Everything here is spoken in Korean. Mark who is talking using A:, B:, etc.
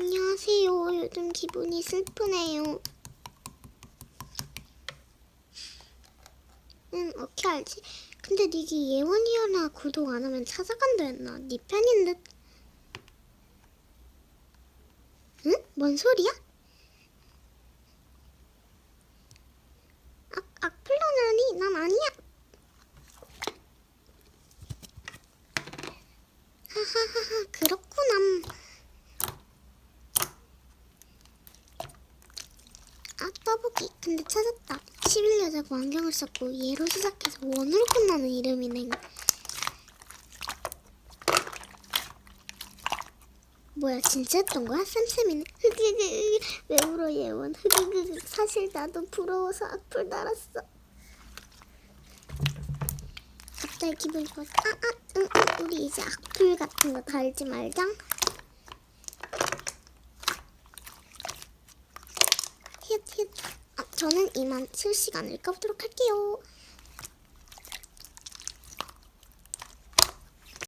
A: 안녕하세요. 요즘 기분이 슬프네요. 응, 어떻게 알지? 근데 니기 예원이어나 구독 안 하면 찾아간다 했나? 니 편인 듯. 응? 뭔 소리야? 악, 악플러나니? 난 아니야. 하하하하, 그렇구나. 아 떠보기. 근데 찾았다. 11여자고 안경을 썼고 얘로 시작해서 원으로 끝나는 이름이네. 뭐야 진짜 했던 거야? 쌤쌤이네. 흐그그 왜 울어 예원? 흐그그 사실 나도 부러워서 악플 달았어. 갑자기 기분 좋았어 아아 응, 응 우리 이제 악플 같은 거 달지 말자 저는 이만 실시간을 꺼보도록 할게요.